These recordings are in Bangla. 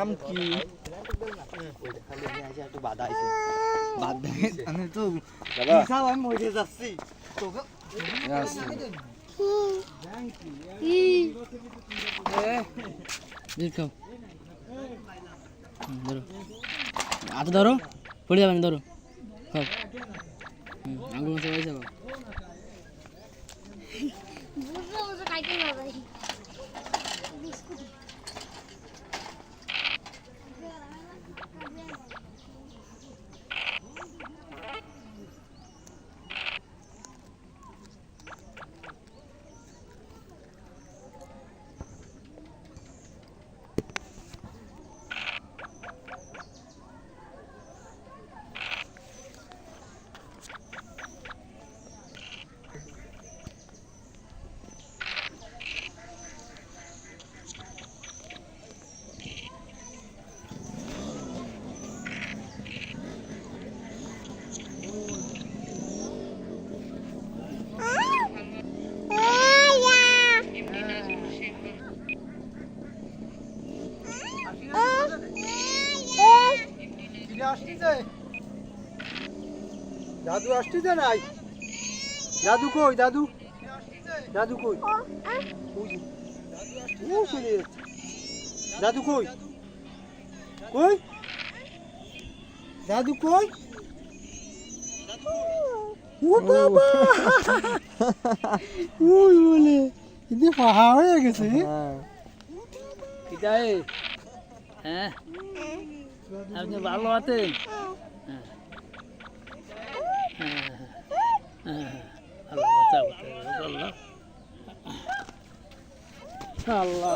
নাম কি? আমি তো হিসাব আমি মরে যাচ্ছি ধরো। হাতে ধরো পড়ে যাবেন ধরো। খাও। আঙুল মাছে পয়সা খাও। বুঝলো বুঝলো খাইতে হবে। দাদু আসতেছে নাই। দাদু কই দাদু? দাদু কই? যে। চলে দাদু কই? কই? দাদু কই? ও বাবা! ওই বলে এতে পাহা হয়ে গেছে। কিটাই হ্যাঁ। আপনি ভালো আছেন হ্যাঁ হ্যাঁ, হ্যাঁ, আল্লাহ আল্লাহ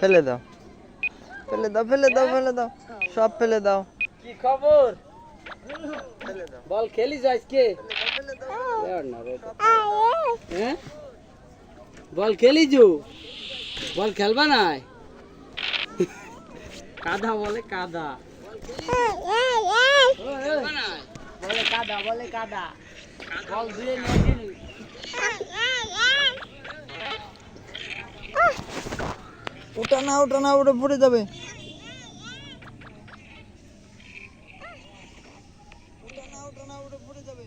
ফেলে দাও। ফেলে দাও ফেলে দাও ফেলে দাও। সব ফেলে দাও। কি খবর? ফেলে দাও। বল খেলিস আজকে? ফেলে দাও হ্যাঁ? বল খেলিছু? বল খেলবা নাই? কাদা বলে কাদা। খেলবা নাই? বলে কাদা বলে কাদা। বল ধুয়ে নিয়ে দিল ওটা না ওটা না ওটা পড়ে যাবে ওটা না ওটা না ওটা পড়ে যাবে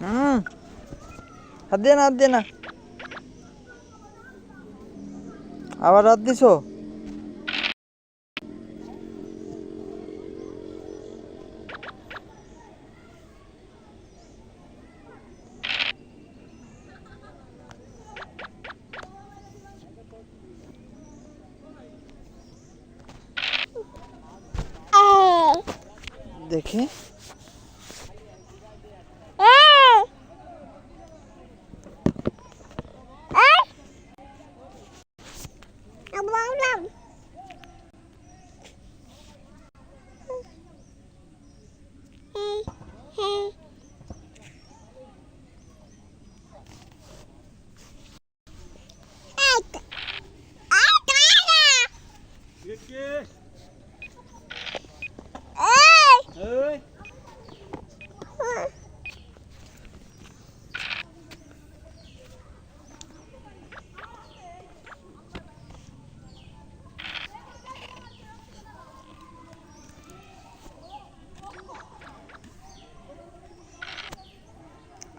হুম হাত দিয়ে না হাত দিয়ে না। আবার হাত দিছো?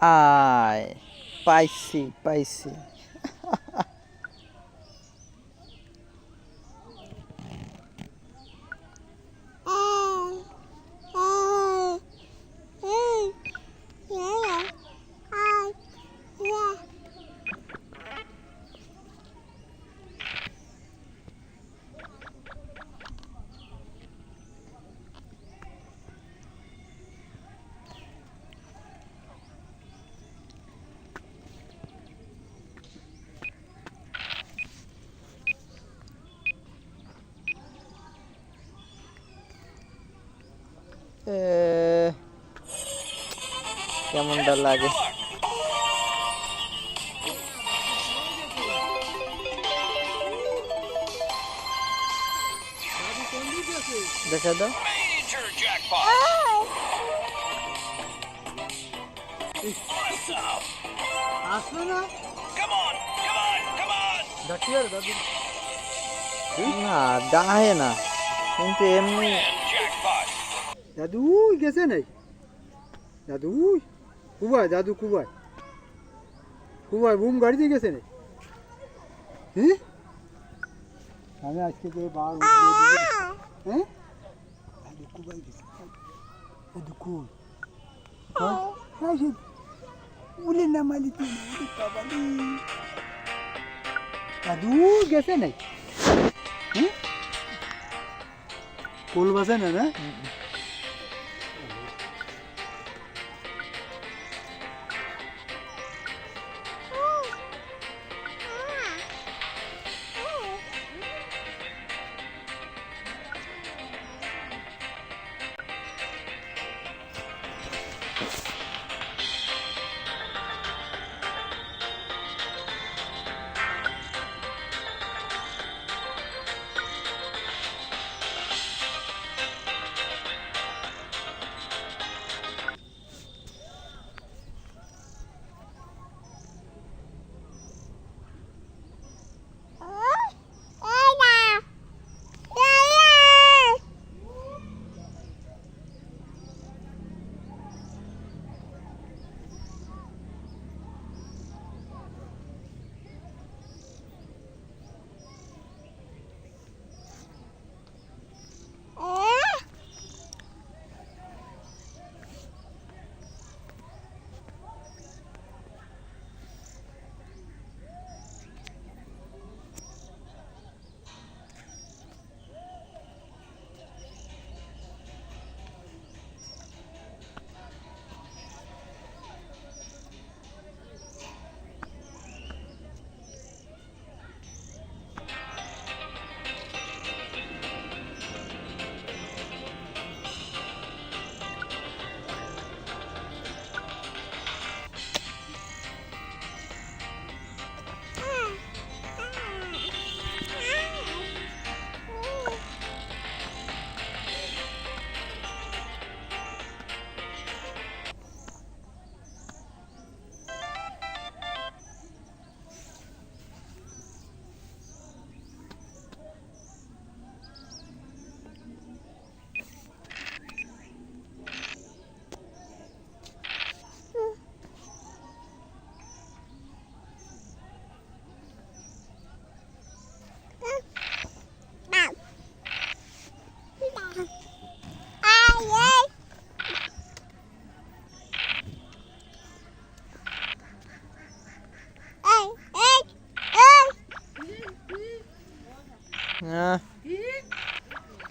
Ai, pai sim, pai sim. কেমনটা লাগে? দেখা দাও। আসলো না না ডাহে না। কিন্তু এমনি দাদু গেছে নাই। দাদু কুবাই দাদু কুবাই কুবাই বুম গাড়িতে গেছে নাই হ্যাঁ? আমি আজকে যে বার হ্যাঁ দাদু কুবাই গেছে। দাদু কুল হ্যাঁ? সে উলে না মালি তুই। দাদু গেছে নাই হ্যাঁ? কোল বাসে না না?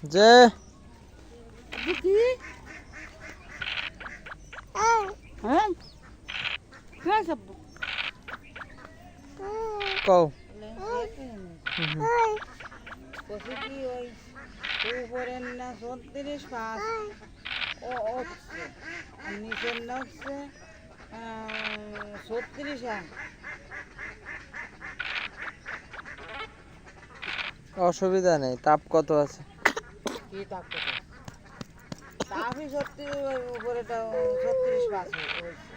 যে। কও। কি ওই না ছত্রিশ পাঁচ? ও নিচের না হচ্ছে ছত্রিশ অসুবিধা নেই তাপ কত আছে? কি তাপ কত তাপই সত্যি ওই উপরেটা ছত্রিশ পাঁচ হচ্ছে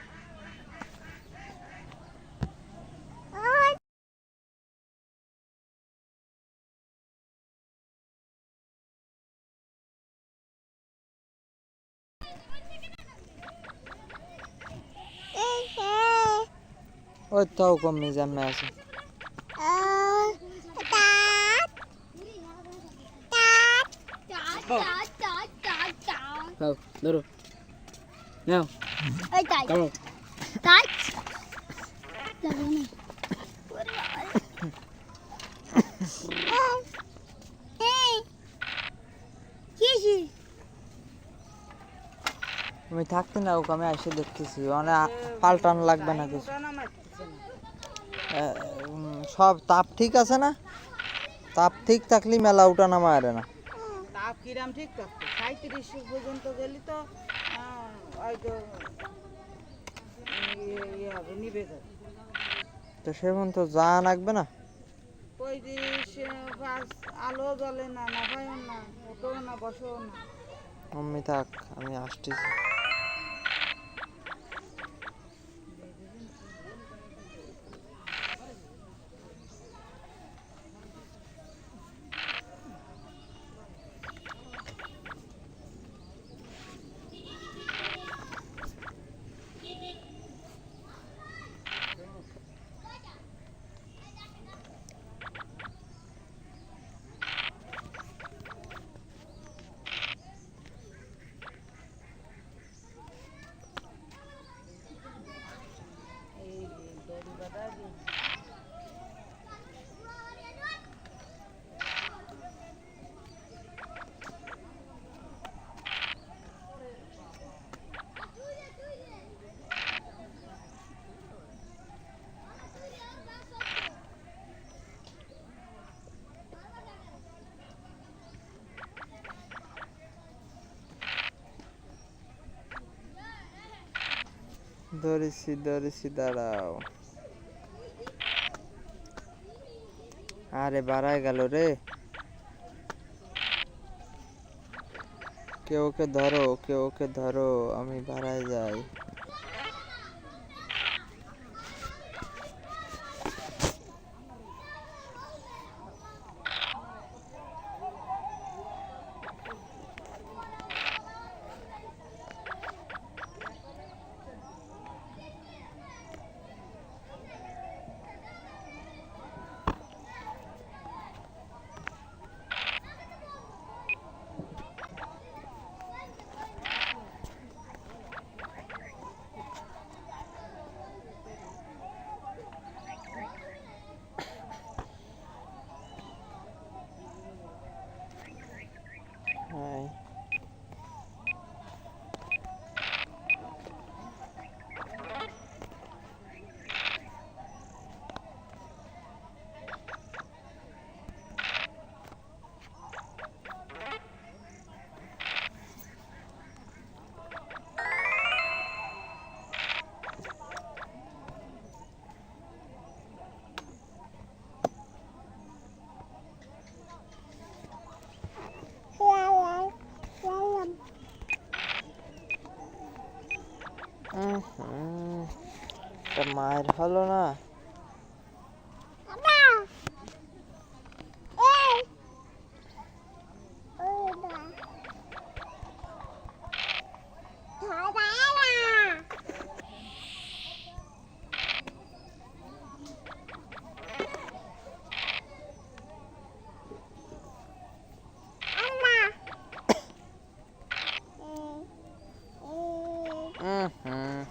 ওই তাও কমে জামে আছে। ধরো নাও এই তাই তাই না তুমি থাকতে না ওকে আমি এসে দেখতেছি। মানে পাল্টানো লাগবে না কিছু। সব তাপ ঠিক আছে না? তাপ ঠিক থাকলে মেলা উঠা নামা আরে না। কিরাম ঠিক থাকতো সাঁত্রিশ পর্যন্ত গেলে তো হয়তো ইয়ে ইয়ে হবে নিবে তো সেমন তো যা লাগবে না? পঁয়ত্রিশ পাঁচ আলো জ্বলে না না খায়ও না ওঠো না বসো না। আমি থাক আমি আসতেছি এই যে দড়ি বাঁধা যে ধরেছি ধরেছি, দাঁড়াও। আরে, বাড়ায় গেল রে। কেউ ওকে ধরো কেউ ওকে ধরো, আমি বাড়ায় যাই হাই উম হুম, তা মায়ের হলো না উম হুম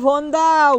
এই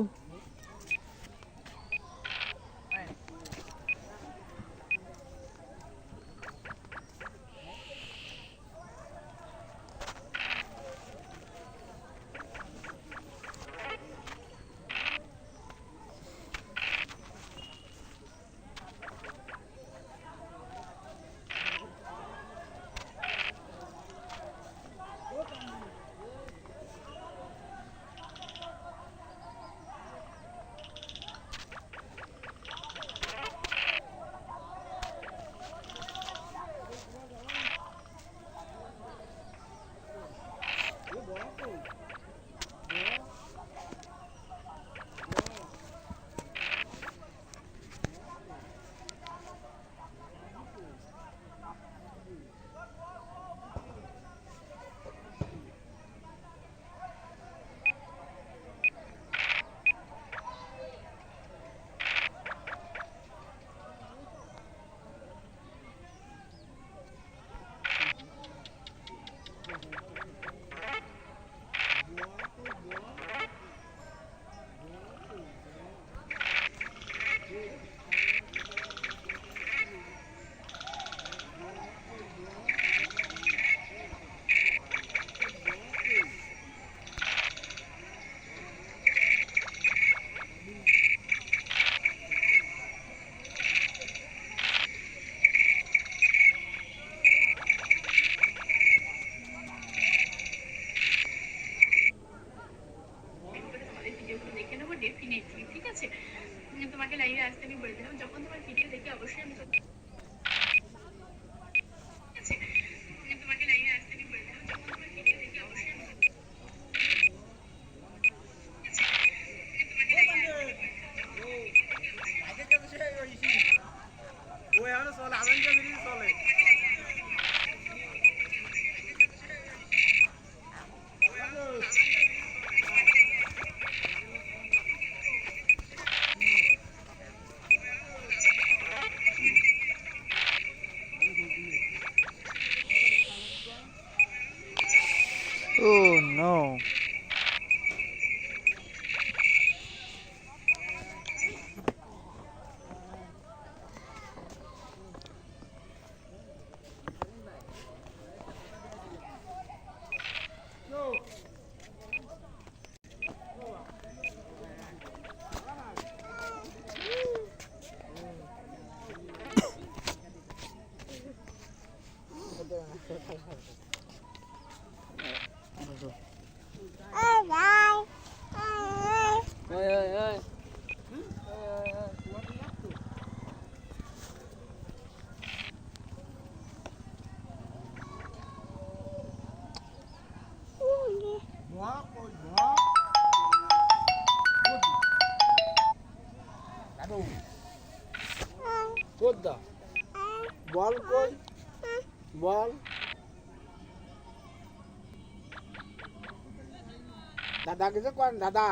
দাদা কিছু করেন দাদা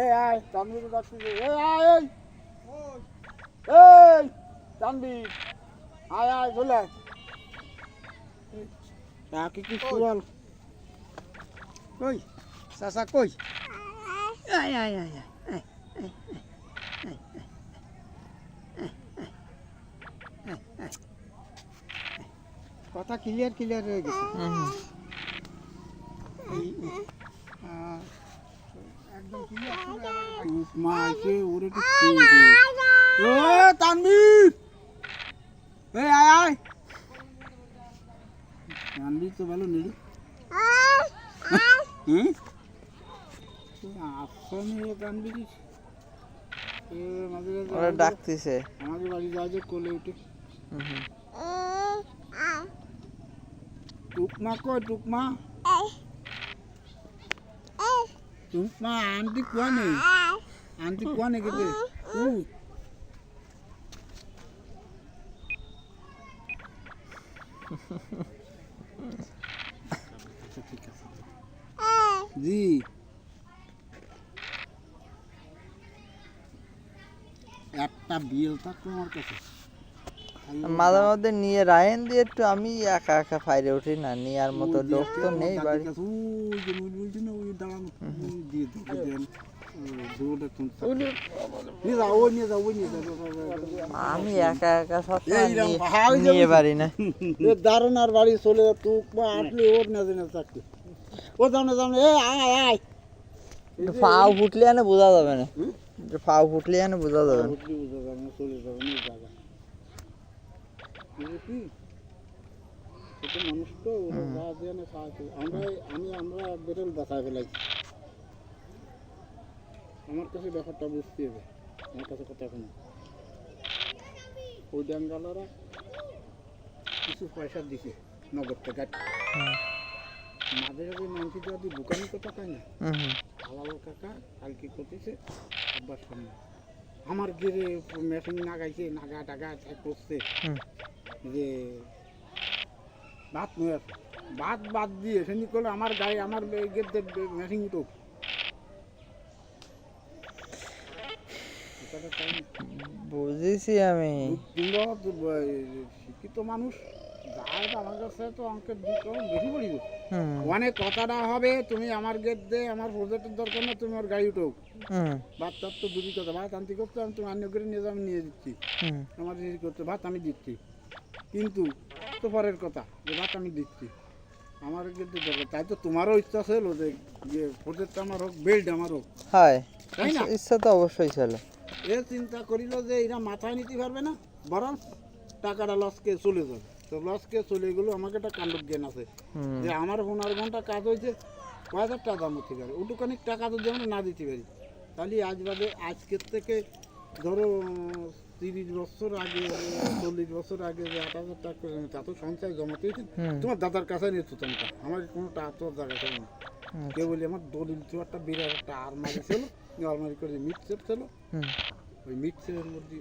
এই আয় তানবির এই আয় এই এই তানবির আয় আয় চলে তাকে কি বল কই চাচা কই আয় আয় আয় আয় কথা ক্লিয়ার ক্লিয়ার হয়ে গেছে আহ, একদম ক্লিয়ার মা আছে ওরে তো ও তানবীর এই আয় আয় তানবীর তো ভালো নেই। হুম? আসছে তানবীর এ মাঝে মাঝে ওরা ডাকতেছে। আমাদের বাড়ি যাওয়া যে কোলে উঠে. টুকমা কই টুকমা? টুকমা আন্টি কোয়া নেই আন্টি কোয়া নেই কেটে জি। একটা বিল থাকতো আমার কাছে। মাঝে মধ্যে নিয়ে রায়ন দিয়ে একটু আমি একা একা ফাইরে উঠি না নেওয়ার মতো লোক তো নেই বাড়ি। আমি একা একা সব নিয়ে পারি না। এ দারুণার বাড়ি চলে যা তুক বা আটলে ওর না দিনে ও সামনে সামনে এ আয় আয় ফাও ফুটলে এনে বোঝা যাবে না? ফাও ফুটলে এনে বোঝা যাবে না। বুঝে যাবে না, চলে যাবে নিয়ে যাবে বুঝলি কি ছোট মানুষ তো আমরা আমি আমরা বেরোল বাঁচায় ফেলাইছি। আমার কাছে ব্যাপারটা বুঝতে হবে। আমার কাছে কথা শোনো। ওই ডাঙ্গালারা কিছু পয়সা দিছে নগদ টাকা। মাঝে মাঝে মানুষ যদি বুকানি কথা কয় না. হালাল কাকা কালকে করতেছে আব্বার সামনে। আমার যে মেশিন নাগাইছে নাগা টাগা করছে। যে ভাত নিয়ে আসো। ভাত বাদ দিয়ে সেনি করলে আমার গায়ে আমার গেটে মেশিন উঠো কথাটা তাই না? বুঝেছি আমি। শিক্ষিত মানুষ যার আমার কাছে তো অঙ্কের বেশি পড়িব অনেক কথাটা হবে তুমি আমার গেট দে আমার প্রজেক্টের দরকার না তুমি গাড়ি উঠো তো দুটি কথা। ভাত আনতে করতে আমি তুমি অন্য করে নিয়ে নিয়ে দিচ্ছি। হুম। আমার করতে ভাত আমি দিচ্ছি। কিন্তু তো পরের কথা যে ভাত আমি দিচ্ছি আমার কিন্তু দরকার তাই তো তোমারও ইচ্ছা ছিল যে যে প্রজেক্টটা আমার হোক বেল্ট আমার হোক। হয় তাই না? ইচ্ছা তো অবশ্যই ছিল। এ চিন্তা করিল যে এরা মাথায় নিতে পারবে না বরং টাকাটা লসকে চলে যাবে। তো লসকে চলে গেলো আমাকে একটা কাণ্ড জ্ঞান আছে যে আমার পনেরো ঘণ্টা কাজ হয়েছে কয় হাজার টাকা দাম হতে পারে ওটুখানি টাকা যদি আমরা না দিতে পারি তাহলে আজ বাদে আজকের থেকে ধরো তিরিশ বছর আগে চল্লিশ বছর আগে যে আট হাজার টাকা করে তা তো সঞ্চয় জমাতে তোমার দাদার কাছে নিয়ে তুতাম তা। আমার কোনো টাকা তোর জায়গা ছিল না। কেউ বলি আমার দলিল তো একটা বিরাট একটা আলমারি ছিল আলমারি করে মিক্সচার ছিল ওই মিক্সচারের মধ্যে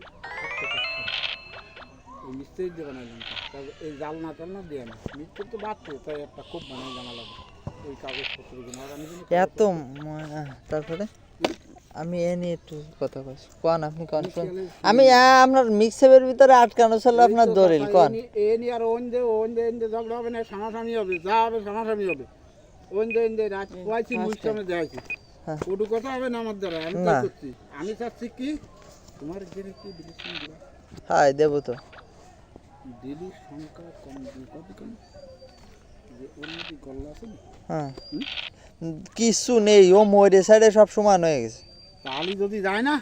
ওই মিক্সচার দিয়ে বানাইলাম তা। এই জালনা টালনা দিয়ে আমি মিক্সচার তো বাড়ছে তাই একটা খুব বানাইলাম আলাদা। ওই কাগজপত্রগুলো এত তারপরে? আমি এ নিয়ে একটু কথা কইছি কোন আপনি কোন আমি আপনার মিক্সের ভিতরে আটকানো ছিল আপনার দলিল কোন? এ নিয়ে আর ওন দে ওন দে এন দে ঝগড়া হবে না সামনাসামনি হবে যা হবে সামনাসামনি হবে। ওন দে এন দে রাত কোয়াইছি দেখাইছি হ্যাঁ। ওটু কথা হবে না আমার দ্বারা আমি করছি। আমি চাচ্ছি কি? তোমার জেনে কি বিলিশন দিবা? দেবো তো। দিলি সংখ্যা কম কত কম যে মধ্যে গল্লা আছে হ্যাঁ? কিছু নেই ও মরে সাইডে সব সমান হয়ে গেছে। তাহলে যদি যায় না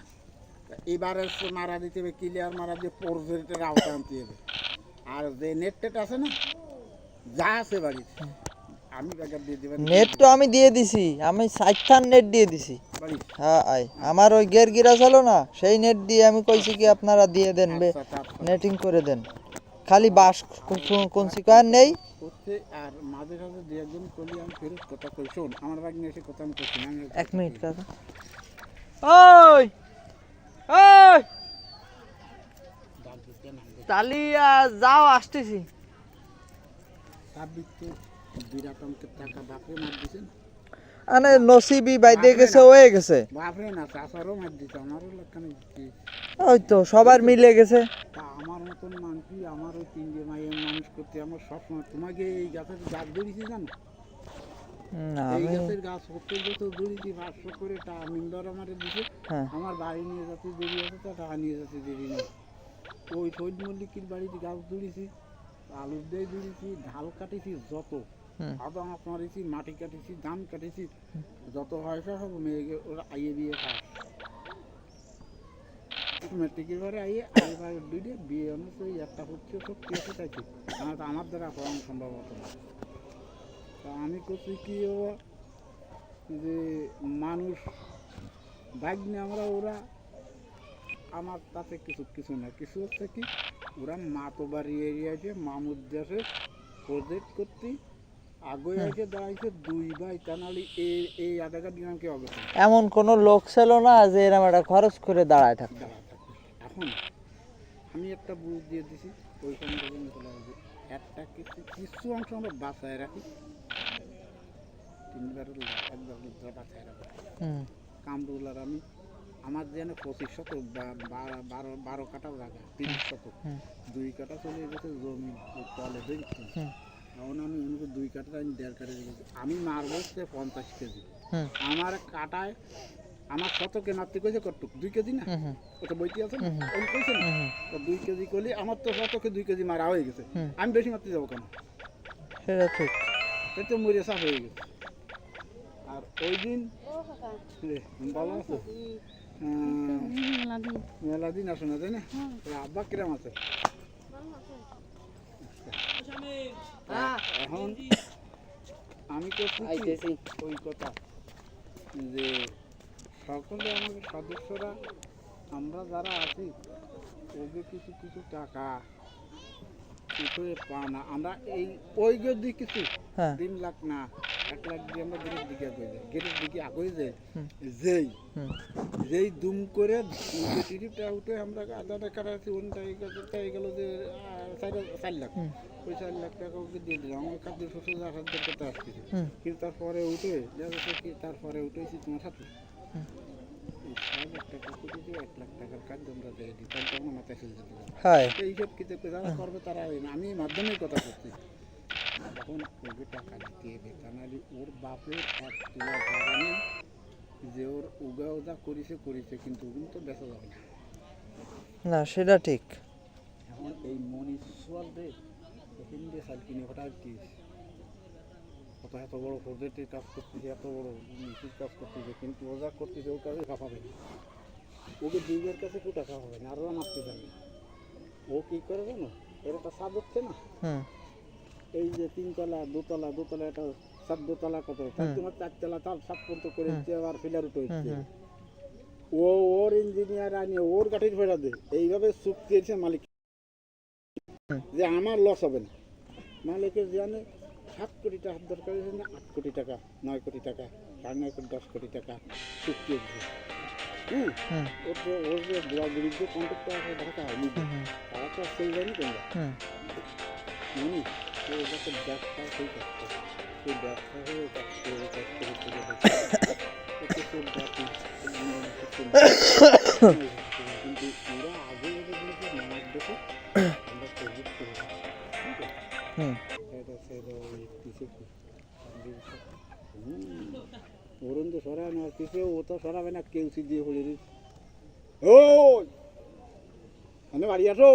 এবারে মারা দিতে হবে ক্লিয়ার মারা দিয়ে পোর্জেটের আওতা আনতে হবে। আর যে নেট টেট আছে না যা আছে বাড়িতে আমি ব্যাকআপ দিয়ে দেবেন নেট তো আমি দিয়ে দিছি আমি সাইথান নেট দিয়ে দিছি। বাড়ি। হ্যাঁ আই আমার ওই গের গিরা ছিল না সেই নেট দিয়ে আমি কইছি কি আপনারা দিয়ে দেন বে আচ্ছা, আচ্ছা। নেটিং করে দেন। খালি বাস কোন শিকার নেই। আর মাঝে দু একজন আমি ফেরত কথা কই শোন আমার বাগ নিয়ে এসে কথা আমি করছি না এক মিনিট কাকা। ওই ওই। দিতে তালি যাও আসতেছি। আনে নসিবি বাইদে গেছে হয়ে গেছে। বাপরে না চাষারও মার দিছে আমারও লক্ষণে ওই তো সবার মিলে গেছে। আমার মতন মানুষই আমার ওই মায়ের মানুষ করতে আমার সবসময় তোমাকে এই গাছের গাছ ধরেছি জানো? এই গাছের গাছ সত্তর বছর ধরেছি পাঁচশো করে টা মেম্বার আমার দিছে। হ্যাঁ। আমার বাড়ি নিয়ে যাতে দেরি আছে তা টাকা নিয়ে যাতে দেরি নেই ওই শহীদ মল্লিকের বাড়িতে গাছ ধরেছি আলুর দিয়ে ধরেছি ঢাল কাটেছি যত। হুম। মারিছি মাটি কাটেছি ধান কাটেছি যত হয় সব মেয়েকে ওরা আইয়ে বিয়ে খায়। মেট্রিকের ঘরে আইয়ে দুইটে বিয়ে অনুযায়ী একটা হচ্ছে সব চাইছি আমার দ্বারা সম্ভব হতো না। তা আমি করছি কি ও যে মানুষ ভাগ্নে আমরা ওরা আমার তাতে কিছু কিছু না কিছু হচ্ছে কি ওরা মাতোবাড়ি এরিয়াতে মামুদ দেশে প্রজেক্ট করতে আগে এসে দাঁড়াইছে দুই ভাই কানালি এই এই আধার দিন আমাকে অবস্থা এমন কোন লোক ছিল না যে এরকম একটা খরচ করে দাঁড়ায় থাকতো। এখন আমি একটা বুঝ দিয়ে দিছি ওইখানে চলে আসবে। একটা কিছু কিছু অংশ আমরা বাঁচায় রাখি। তিনবার একবার বাঁচায় রাখি। হুম। কামরুলার আমি আমার যেন পঁচিশ শতক বারো বারো কাটা জায়গা তিরিশ শতক। দুই কাটা চলে গেছে জমি তলে দেখছি। এখন আমি উনকে দুই কাটা আমি দেড় কাটা আমি মারবো হচ্ছে পঞ্চাশ কেজি। আমার কাটায় আমার শতকে নাপতে কইছে কটুক দুই কেজি না? হুম হুম। ওটা বইতে আছে না। ওই কইছে না? তো দুই কেজি করলে আমার তো শতকে দুই কেজি মারা হয়ে গেছে। আমি বেশি মারতে যাব কেন? সেটা ঠিক। তাই তো মরে সাফ হয়ে গেছে। আর ওই দিন রে, ভালো আছো? হ্যাঁ, মেলা দিন আসো না তাই না? তো আব্বা কিরাম আছে? এখন আমি তো ওই কথা যে সকলে আমাদের সদস্যরা আমরা যারা আছি ওকে কিছু কিছু টাকা উঠে পা না। আমরা এই ওই যদি কিছু হ্যাঁ। তিন লাখ না এক লাখ দিয়ে আমরা গেটের দিকে আগে যাই। গেটের দিকে আগে যাই। যেই। যেই দুম করে টিকিটটা উঠে আমরা আধা টাকা ওনটা এই টাকা গেল যে চার লাখ। ওই চার লাখ টাকা ওকে দিয়ে দিলাম। আমার শস্য যা খাদ্য করতে আসতেছে কিন্তু তারপরে উঠে তারপরে উঠেছি তোমার সাথে। ওর বাপের যে ওর করেছে করেছে কিন্তু যাবে না না সেটা ঠিক। এখন এই মনীশ্বর রে এখান সাল কিনে কি? কত এত বড় প্রজেক্টের কাজ করতেছে এত বড় মিষ্টির কাজ করতেছে কিন্তু ও যা করতেছে ওর কাছে খাপাবে ওকে দুইবার কাছে কেউ টাকা হবে না আরও মারতে যাবে ও কী করে জানো? এর একটা স্বাদ হচ্ছে না? এই যে তিনতলা দোতলা দোতলা এটা সাত দোতলা কত। তোমার চারতলা তার সাত পর্যন্ত করে হুম। হচ্ছে আবার ফিলার উঠে হচ্ছে। ও ওর ইঞ্জিনিয়ার আনি ওর গাঠির ফেরা দে। এইভাবে চুক্তি হয়েছে মালিক। যে আমার লস হবে না। মালিকের জানে সাত কোটি টাকা দরকার হয়েছে না আট কোটি টাকা নয় কোটি টাকা সাড়ে নয় কোটি দশ কোটি টাকা চুক্তি হয়েছে। হুম? ওর যে ওর যে বুড়া বুড়ির যে কন্ট্রাক্টটা আছে ঢাকা নিজে তারা তো আর সেই জানি তোমরা। হুম। জানি তো ব্যবসা সেই করতো সেই ব্যবসা হয়ে কাজ করে কাজ করে করে কত সব জাতি কিন্তু ওরা আগে ওদের মামার ওরন তো সরায় না কিছু ও তো সরাবে না, কেউ দিয়ে হলে ও মানে বাড়ি আসো।